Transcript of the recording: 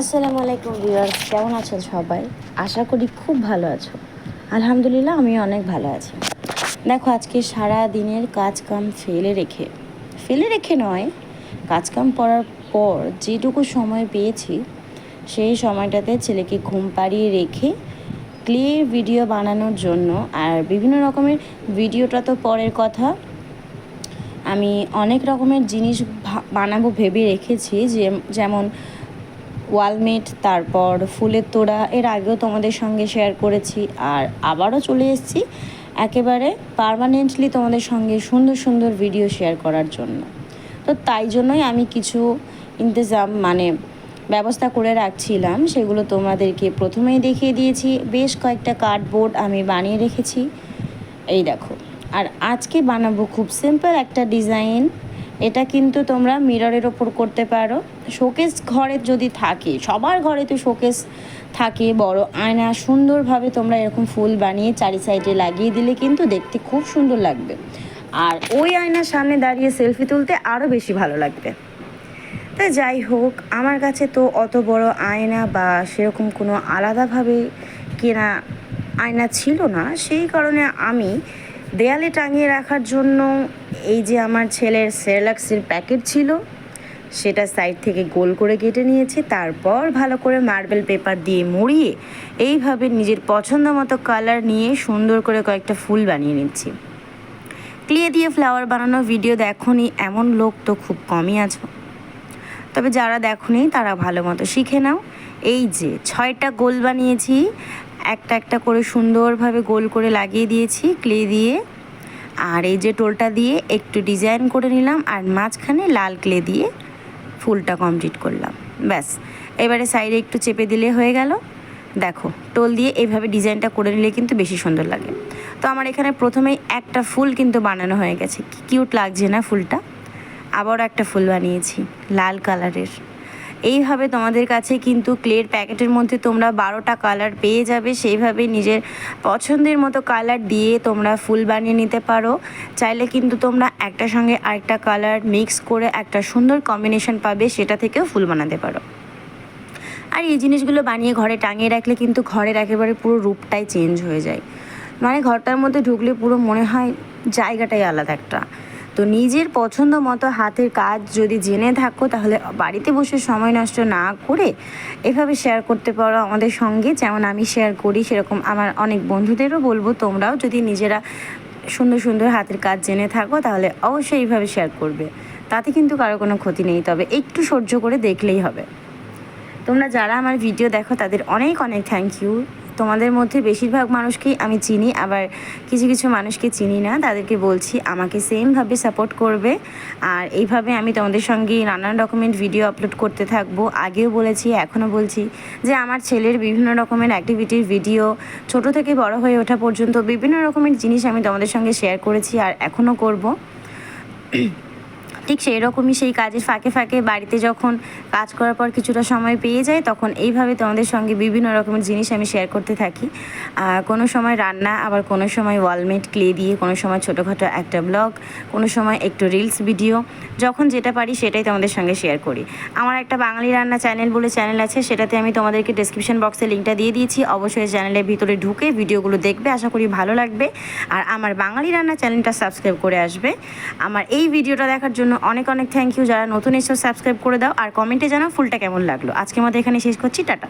আসসালামু আলাইকুম ভিউয়ার্স, কেমন আছেন সবাই? আশা করি খুব ভালো আছো। আলহামদুলিল্লাহ আমি অনেক ভালো আছি। দেখো, আজকে সারা দিনের কাজ কাম ফেলে রেখে ফেলে রেখে নয়, কাজ কাম করার পর যেটুকু সময় পেয়েছি, সেই সময়টাতে ছেলেকে ঘুম পাড়িয়ে রেখে ক্লিয়ার ভিডিও বানানোর জন্য আর বিভিন্ন রকমের ভিডিওটা তো পরের কথা। আমি অনেক রকমের জিনিস বানাবো ভেবে রেখেছি যে, যেমন ওয়ালমেট তারপর ফুলের তোড়া, এর আগেও তোমাদের সঙ্গে শেয়ার করেছি। আর আবারও চলে এসেছি একেবারে পার্মানেন্টলি তোমাদের সঙ্গে সুন্দর সুন্দর ভিডিও শেয়ার করার জন্য। তো তাই জন্যই আমি কিছু ইন্তজাম মানে ব্যবস্থা করে রাখছিলাম, সেগুলো তোমাদেরকে প্রথমেই দেখিয়ে দিয়েছি। বেশ কয়েকটা কার্ডবোর্ড আমি বানিয়ে রেখেছি। এই দেখো। আর আজকে বানাবো খুব সিম্পল একটা ডিজাইন এটা কিন্তু তোমরা মিররের ওপর করতে পারো। শোকেস ঘরে যদি থাকে, সবার ঘরে তো শোকেস থাকে, বড় আয়না সুন্দরভাবে তোমরা এরকম ফুল বানিয়ে চারি সাইডে লাগিয়ে দিলে কিন্তু দেখতে খুব সুন্দর লাগবে। আর ওই আয়নার সামনে দাঁড়িয়ে সেলফি তুলতে আরও বেশি ভালো লাগবে। তা যাই হোক, আমার কাছে তো অত বড় আয়না বা সেরকম কোনো আলাদাভাবে কেনা আয়না ছিল না। সেই কারণে আমি দেয়ালে টাঙিয়ে রাখার জন্য এই যে আমার ছেলের সেরেলাক্সের প্যাকেট ছিল, সেটা সাইড থেকে গোল করে কেটে নিয়েছি, তারপর ভালো করে মার্বেল পেপার দিয়ে মুড়িয়ে এইভাবে নিজের পছন্দ মতো কালার নিয়ে সুন্দর করে কয়েকটা ফুল বানিয়ে নিচ্ছি। ক্লিয়ে দিয়ে ফ্লাওয়ার বানানো ভিডিও দেখনি, এমন লোক তো খুব কমই আছে। তবে যারা দেখোনি, তারা ভালো মতো শিখে নাও। এই যে ছয়টা গোল বানিয়েছি, একটা একটা করে সুন্দরভাবে গোল করে লাগিয়ে দিয়েছি ক্লে দিয়ে আর এই যে টোলটা দিয়ে একটু ডিজাইন করে নিলাম আর মাঝখানে লাল ক্লে দিয়ে ফুলটা কমপ্লিট করলাম। ব্যাস, এবারে সাইডে একটু চেপে দিলে হয়ে গেল। দেখো, টোল দিয়ে এইভাবে ডিজাইনটা করে নিলে কিন্তু বেশি সুন্দর লাগে। তো আমার এখানে প্রথমেই একটা ফুল কিন্তু বানানো হয়ে গেছে। কি কিউট লাগছে না ফুলটা? আবারও একটা ফুল বানিয়েছি, লাল কালারের। এইভাবে তোমাদের কাছে কিন্তু ক্লের প্যাকেটের মধ্যে তোমরা বারোটা কালার পেয়ে যাবে। সেইভাবে নিজের পছন্দের মতো কালার দিয়ে তোমরা ফুল বানিয়ে নিতে পারো। চাইলে কিন্তু তোমরা একটা সঙ্গে আরেকটা কালার মিক্স করে একটা সুন্দর কম্বিনেশন পাবে, সেটা থেকেও ফুল বানাতে পারো। আর এই জিনিসগুলো বানিয়ে ঘরে টাঙিয়ে রাখলে কিন্তু ঘরের একেবারে পুরো রূপটাই চেঞ্জ হয়ে যায়। মানে ঘরটার মধ্যে ঢুকলে পুরো মনে হয় জায়গাটাই আলাদা একটা। তো নিজের পছন্দ মতো হাতের কাজ যদি জেনে থাকো, তাহলে বাড়িতে বসে সময় নষ্ট না করে এভাবে শেয়ার করতে পারো আমাদের সঙ্গে। যেমন আমি শেয়ার করি, সেরকম আমার অনেক বন্ধুদেরও বলব, তোমরাও যদি নিজেরা সুন্দর সুন্দর হাতের কাজ জেনে থাকো, তাহলে অবশ্যই এইভাবে শেয়ার করবে। তাতে কিন্তু কারও কোনো ক্ষতি নেই, তবে একটু সহ্য করে দেখলেই হবে। তোমরা যারা আমার ভিডিও দেখো, তাদের অনেক অনেক থ্যাংক ইউ তোমাদের মধ্যে বেশিরভাগ মানুষকেই আমি চিনি, আবার কিছু কিছু মানুষকে চিনি না, তাদেরকে বলছি আমাকে সেমভাবে সাপোর্ট করবে। আর এইভাবে আমি তোমাদের সঙ্গে নানান রকমের ভিডিও আপলোড করতে থাকব। আগেও বলেছি, এখনও বলছি যে আমার ছেলের বিভিন্ন রকমের অ্যাক্টিভিটির ভিডিও ছোট থেকে বড় হয়ে ওঠা পর্যন্ত বিভিন্ন রকমের জিনিস আমি তোমাদের সঙ্গে শেয়ার করেছি আর এখনও করব। ঠিক সেই রকমই সেই কাজের ফাঁকে ফাঁকে বাড়িতে যখন কাজ করার পর কিছুটা সময় পেয়ে যায়, তখন এইভাবে তোমাদের সঙ্গে বিভিন্ন রকমের জিনিস আমি শেয়ার করতে থাকি। কোনো সময় রান্না, আবার কোনো সময় ওয়ালমেট ক্লে দিয়ে, কোনো সময় ছোটোখাটো একটা ব্লগ কোনো সময় একটু রিলস ভিডিও যখন যেটা পারি সেটাই তোমাদের সঙ্গে শেয়ার করি। আমার একটা বাঙালি রান্না চ্যানেল বলে চ্যানেল আছে, সেটাতে আমি তোমাদেরকে ডিসক্রিপশন বক্সে লিঙ্কটা দিয়ে দিয়েছি। অবশ্যই চ্যানেলের ভিতরে ঢুকে ভিডিওগুলো দেখবে, আশা করি ভালো লাগবে। আর আমার বাঙালি রান্না চ্যানেলটা সাবস্ক্রাইব করে আসবে। আমার এই ভিডিওটা দেখার জন্য অনেক অনেক থ্যাংক ইউ যারা নতুন এসেও সাবস্ক্রাইব করে দাও। আর কমেন্টে জানাও ফুলটা কেমন লাগল। আজকের মতো এখানে শেষ করছি, টাটা।